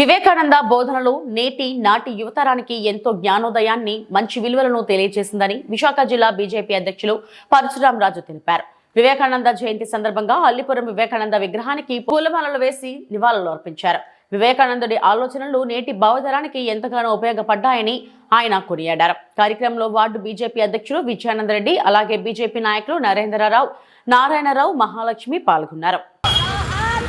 వివేకానంద బోధనలు నేటి నాటి యువతరానికి ఎంతో జ్ఞానోదయాన్ని మంచి విలువలను తెలియజేసిందని విశాఖ జిల్లా బీజేపీ అధ్యక్షులు పరశురాం రాజు తెలిపారు. వివేకానంద జయంతి సందర్భంగా అల్లిపురం వివేకానంద విగ్రహానికి పూలమాలలు వేసి నివాళులు అర్పించారు. వివేకానందుడి ఆలోచనలు నేటి భావతరానికి ఎంతగానో ఉపయోగపడ్డాయని ఆయన కొనియాడారు. కార్యక్రమంలో వార్డు బీజేపీ అధ్యక్షులు విజయానందరెడ్డి అలాగే బీజేపీ నాయకులు నరేంద్రరావు నారాయణరావు మహాలక్ష్మి పాల్గొన్నారు. మా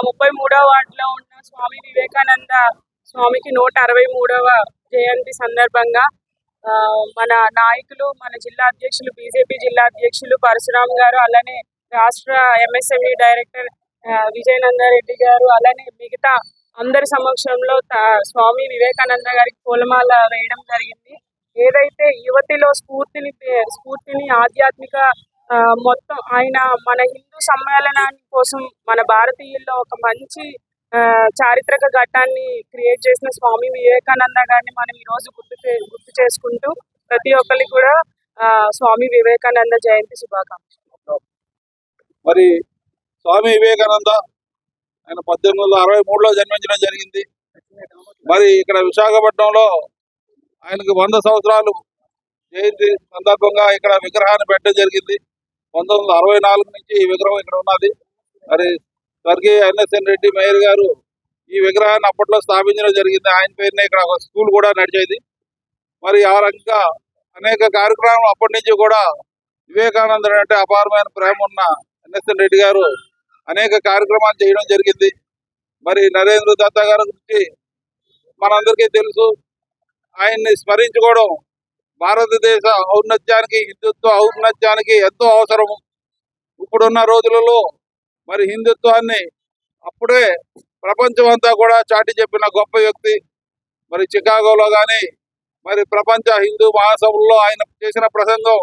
ముప్పై మూడవ వార్డులో ఉన్న స్వామి వివేకానంద స్వామికి నూట అరవై మూడవ జయంతి సందర్భంగా మన నాయకులు మన జిల్లా అధ్యక్షులు బీజేపీ జిల్లా అధ్యక్షులు పరశురామ్ గారు అలానే రాష్ట్ర ఎంఎస్ఎంఈ డైరెక్టర్ ఆ, విజయనందారెడ్డి గారు అలానే మిగతా అందరి సమక్షంలో స్వామి వివేకానంద గారికి పూలమాల వేయడం జరిగింది. ఏదైతే యువతిలో స్ఫూర్తిని పే- స్ఫూర్తిని ఆధ్యాత్మిక మొత్తం ఆయన మన హిందూ సమ్మేళనాన్ని కోసం మన భారతీయుల్లో ఒక మంచి చారిత్రక ఘట్టాన్ని క్రియేట్ చేసిన స్వామి వివేకానంద గారిని మనం ఈ రోజు గుర్తు చే- గుర్తు చేసుకుంటూ ప్రతి ఒక్కరికి కూడా స్వామి వివేకానంద జయంతి శుభాకాంక్షలు. మరి స్వామి వివేకానంద ఆయన పద్దెనిమిది వందల అరవై మూడులో జన్మించడం జరిగింది. మరి ఇక్కడ విశాఖపట్నంలో ఆయనకు వంద సంవత్సరాలు జయంతి సందర్భంగా ఇక్కడ విగ్రహాన్ని పెట్టడం జరిగింది. పంతొమ్మిది వందల అరవై నాలుగు నుంచి ఈ విగ్రహం ఇక్కడ ఉన్నది. మరి స్వర్గీయ ఎన్ఎస్ఎన్ రెడ్డి మేయర్ గారు ఈ విగ్రహాన్ని అప్పట్లో స్థాపించడం జరిగింది. ఆయన పేరునే ఇక్కడ ఒక స్కూల్ కూడా నడిచేది. మరి ఆ రకంగా అనేక కార్యక్రమాలు అప్పటి నుంచి కూడా వివేకానందుడు అంటే అపారమైన ప్రేమ ఉన్న ఎన్ఎస్ఎన్ రెడ్డి గారు అనేక కార్యక్రమాలు చేయడం జరిగింది. మరి నరేంద్ర దత్తా గారి గురించి మనందరికీ తెలుసు. ఆయన్ని స్మరించుకోవడం భారతదేశ ఔన్నత్యానికి హిందుత్వ ఔన్నత్యానికి ఎంతో అవసరం. ఇప్పుడున్న రోజులలో మరి హిందుత్వాన్ని అప్పుడే ప్రపంచం అంతా కూడా చాటి చెప్పిన గొప్ప వ్యక్తి. మరి చికాగోలో కానీ మరి ప్రపంచ హిందూ మహాసభల్లో ఆయన చేసిన ప్రసంగం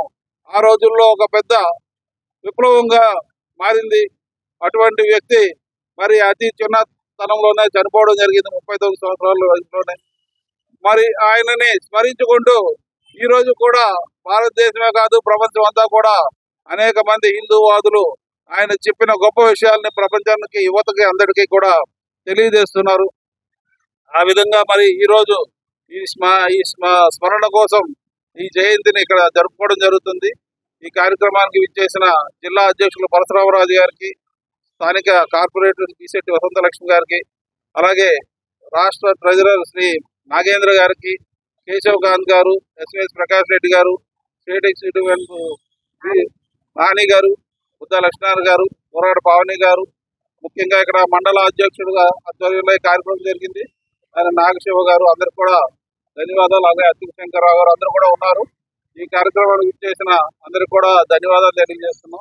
ఆ రోజుల్లో ఒక పెద్ద విప్లవంగా మారింది. అటువంటి వ్యక్తి మరి అతి చిన్న చిన్నతనంలోనే చనిపోవడం జరిగింది ముప్పై తొమ్మిది సంవత్సరాల వయసులోనే. మరి ఆయనని స్మరించుకుంటూ ఈరోజు కూడా భారతదేశమే కాదు ప్రపంచం అంతా కూడా అనేక మంది హిందూవాదులు ఆయన చెప్పిన గొప్ప విషయాల్ని ప్రపంచానికి యువతకి అందరికీ కూడా తెలియజేస్తున్నారు. ఆ విధంగా మరి ఈరోజు ఈ స్మ ఈ స్మరణ కోసం ఈ జయంతిని ఇక్కడ జరుపుకోవడం జరుగుతుంది. కార్యక్రమానికి విచ్చేసిన జిల్లా అధ్యక్షులు పరశురామరాజు గారికి స్థానిక కార్పొరేటర్ బీసెట్టి వసంతలక్ష్మి గారికి అలాగే రాష్ట్ర ట్రెజరర్ శ్రీ నాగేంద్ర గారికి కేశవకాంత్ గారు ఎస్ఎస్ ప్రకాష్ రెడ్డి గారు స్టేట్ ఎగ్జిక్యూటివ్ నాని గారు బుద్ధ లక్ష్మణ్ గారు పోరాడ పావని గారు ముఖ్యంగా ఇక్కడ మండల అధ్యక్షుడుగా ఆధ్వర్యంలో కార్యక్రమం జరిగింది. ఆయన నాగశివ గారు అందరు కూడా ధన్యవాదాలు. అలాగే అత్తిక శంకర్రావు గారు అందరూ కూడా ఉన్నారు. ఈ కార్యక్రమానికి ఇచ్చేసిన అందరికి కూడా ధన్యవాదాలు తెలియజేస్తున్నాం.